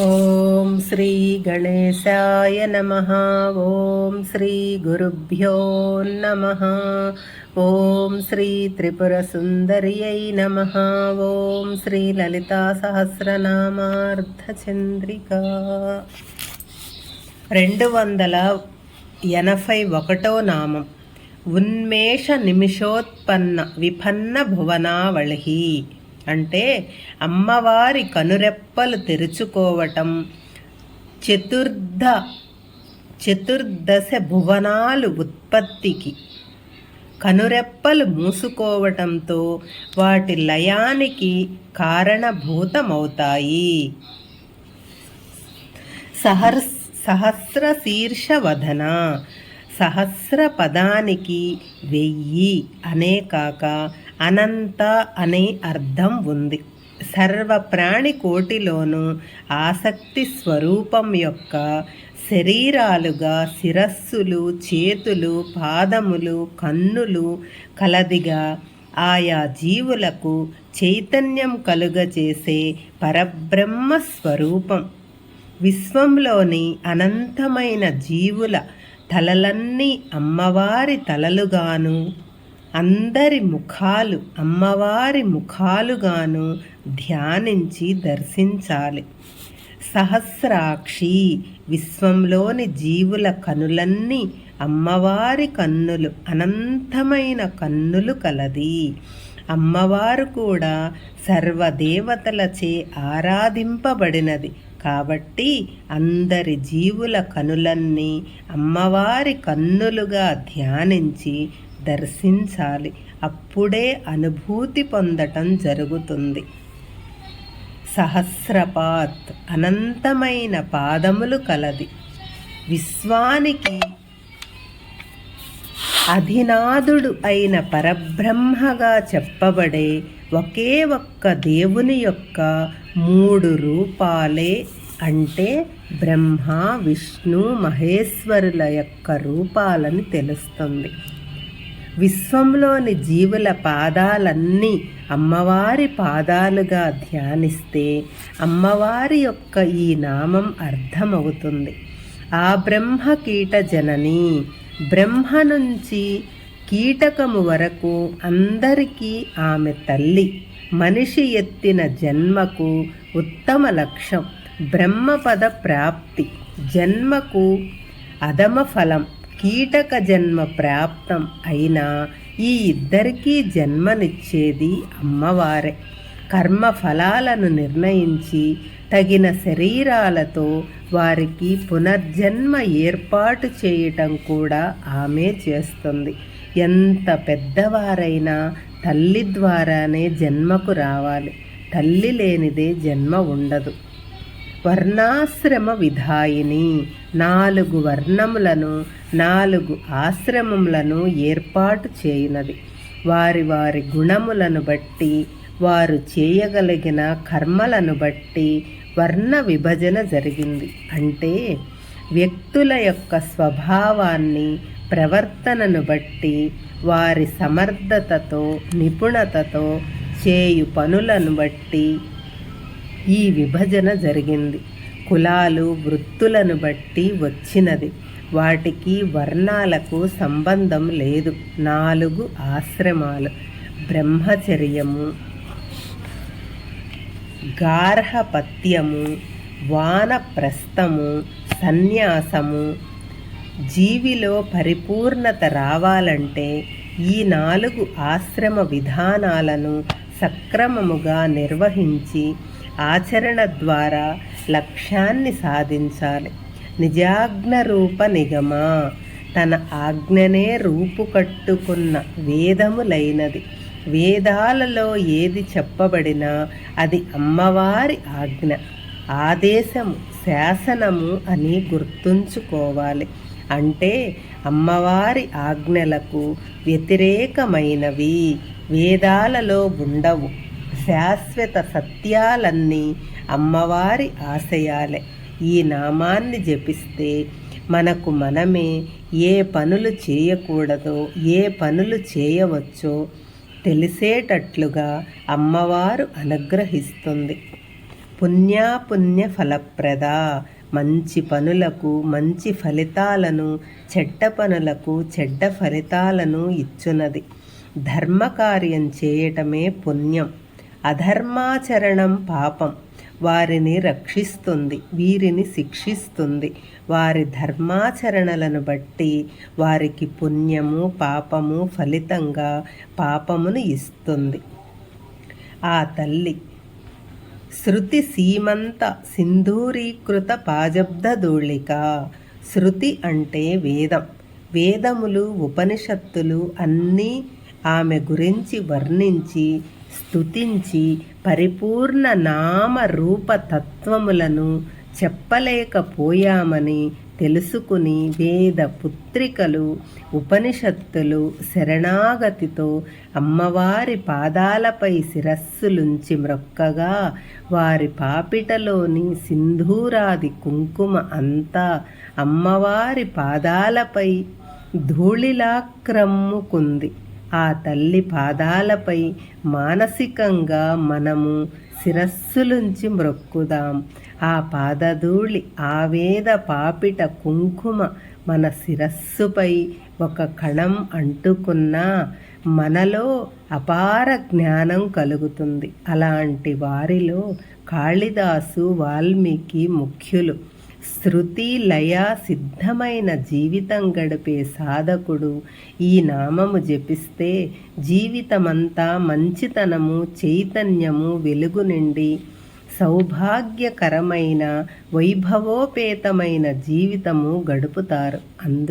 ఓం శ్రీ గణేశాయ నమ. ఓం శ్రీ గురుభ్యో నమ. ఓం శ్రీ త్రిపుర సుందర్యై నమ. ఓం శ్రీ లలితా సహస్రనామార్ధచంద్రిక రెండు వందల ఎనభై ఒకటో నామం. ఉన్మేష నిమిషోత్పన్న విపన్న భువనావళి. అంటే అమ్మవారి కనురెప్పలు తెరుచుకోవటం చతుర్ధ చతుర్దశ భువనాలు ఉత్పత్తికి కనురెప్పలు మూసుకోవటంతో వాటి లయానికి కారణభూతమవుతాయి. సహర్ సహస్ర శీర్షవధన సహస్ర పదానికి వెయ్యి అనే కాక అనంత అనే అర్థం ఉంది. సర్వ ప్రాణి కోటిలోనూ ఆసక్తి స్వరూపం యొక్క శరీరాలుగా శిరస్సులు చేతులు పాదములు కన్నులు కలదిగా ఆయా జీవులకు చైతన్యం కలుగజేసే పరబ్రహ్మ స్వరూపం. విశ్వంలోని అనంతమైన జీవుల తలలన్నీ అమ్మవారి తలలుగాను అందరి ముఖాలు అమ్మవారి ముఖాలుగాను ధ్యానించి దర్శించాలి. సహస్రాక్షి విశ్వంలోని జీవుల కనులన్నీ అమ్మవారి కన్నులు అనంతమైన కన్నులు కలది. అమ్మవారు కూడా సర్వదేవతలచే ఆరాధింపబడినది. కాబట్టి అందరి జీవుల కనులన్నీ అమ్మవారి కన్నులుగా ధ్యానించి దర్శించాలి. అప్పుడే అనుభూతి పొందటం జరుగుతుంది. సహస్రపాత్ అనంతమైన పాదములు కలది. విశ్వానికి అధినాథుడు అయిన పరబ్రహ్మగా చెప్పబడే ఒకే ఒక్క దేవుని యొక్క మూడు రూపాలే అంటే బ్రహ్మ విష్ణు మహేశ్వరుల యొక్క రూపాలని తెలుస్తుంది. విశ్వంలోని జీవుల పాదాలన్నీ అమ్మవారి పాదాలుగా ధ్యానిస్తే అమ్మవారి యొక్క ఈ నామం అర్థమవుతుంది. ఆ బ్రహ్మ కీట జనని బ్రహ్మ నుంచి కీటకము వరకు అందరికీ ఆమె తల్లి. మనిషి ఎత్తిన జన్మకు ఉత్తమ లక్ష్యం బ్రహ్మపద ప్రాప్తి. జన్మకు అధమ ఫలం. కీటక జన్మ ప్రాప్తం అయినా ఈ ఇద్దరికీ జన్మనిచ్చేది అమ్మవారే. కర్మ ఫలాలను నిర్ణయించి తగిన శరీరాలతో వారికి పునర్జన్మ ఏర్పాటు చేయటం కూడా ఆమె చేస్తుంది. ఎంత పెద్దవారైనా తల్లి ద్వారానే జన్మకు రావాలి. తల్లి లేనిదే జన్మ ఉండదు. వర్ణాశ్రమ విధాయిని. నాలుగు వర్ణములను నాలుగు ఆశ్రమములను ఏర్పాటు చేయునది వారి వారి గుణములను బట్టి వారు చేయగలిగిన కర్మలను బట్టి వర్ణ విభజన జరిగింది. అంటే వ్యక్తుల యొక్క స్వభావాన్ని ప్రవర్తనను బట్టి వారి సమర్థతతో నిపుణతతో చేయు పనులను బట్టి ఈ విభజన జరిగింది. కులాలు వృత్తులను బట్టి వచ్చినది. వాటికి వర్ణాలకు సంబంధం లేదు. నాలుగు ఆశ్రమాలు. బ్రహ్మచర్యము గార్హపత్యము వానప్రస్థము సన్యాసము. జీవిలో పరిపూర్ణత రావాలంటే ఈ నాలుగు ఆశ్రమ విధానాలను సక్రమముగా నిర్వహించి ఆచరణ ద్వారా లక్ష్యాన్ని సాధించాలి. నిజాజ్ఞ రూప నిగమ. తన ఆజ్ఞనే రూపుకట్టుకున్న వేదములైనది. వేదాలలో ఏది చెప్పబడినా అది అమ్మవారి ఆజ్ఞ. ఆదేశము శాసనము అని గుర్తుంచుకోవాలి. అంటే అమ్మవారి ఆజ్ఞలకు వ్యతిరేకమైనవి వేదాలలో ఉండవు. శాశ్వత సత్యాలన్నీ అమ్మవారి ఆశయాలే. ఈ నామాన్ని జపిస్తే మనకు మనమే ఏ పనులు చేయకూడదో ఏ పనులు చేయవచ్చో తెలిసేటట్లుగా అమ్మవారు అనుగ్రహిస్తుంది. పుణ్యాపుణ్య ఫలప్రద. మంచి పనులకు మంచి ఫలితాలను చెడ్డ పనులకు చెడ్డ ఫలితాలను ఇచ్చునది. ధర్మకార్యం చేయటమే పుణ్యం. అధర్మాచరణం పాపం. వారిని రక్షిస్తుంది వీరిని శిక్షిస్తుంది. వారి ధర్మాచరణలను బట్టి వారికి పుణ్యము పాపము ఫలితంగా పాపమును ఇస్తుంది. ఆ తల్లి శృతి సీమంత సింధూరీకృత పాజబ్దధూళిక శృతి అంటే వేదం. వేదములు ఉపనిషత్తులు అన్నీ ఆమె గురించి వర్ణించి స్తుతించి పరిపూర్ణ నామ రూప తత్వములను చెప్పలేకపోయామని తెలుసుకుని వేద పుత్రికలు ఉపనిషత్తులు శరణాగతితో అమ్మవారి పాదాలపై శిరస్సులుంచి మ్రొక్కగా వారి పాపిటలోని సింధూరాది కుంకుమ అంతా అమ్మవారి పాదాలపై ధూళిలాక్రమ్ముకుంది. ఆ తల్లి పాదాలపై మానసికంగా మనము శిరస్సులుంచి మ్రొక్కుదాం. ఆ పాదధూళి ఆవేద పాపిట కుంకుమ మన శిరస్సుపై ఒక కణం అంటుకున్నా మనలో అపార జ్ఞానం కలుగుతుంది. అలాంటి వారిలో కాళిదాసు వాల్మీకి ముఖ్యులు. శృతి లయ సిద్ధమైన జీవితం గడిపే సాధకుడు. ఈ నామము జపిస్తే జీవితమంతా మంచితనము చైతన్యము వెలుగు నిండి సౌభాగ్యకరమైన వైభవోపేతమైన జీవితము గడుపుతారు. అందు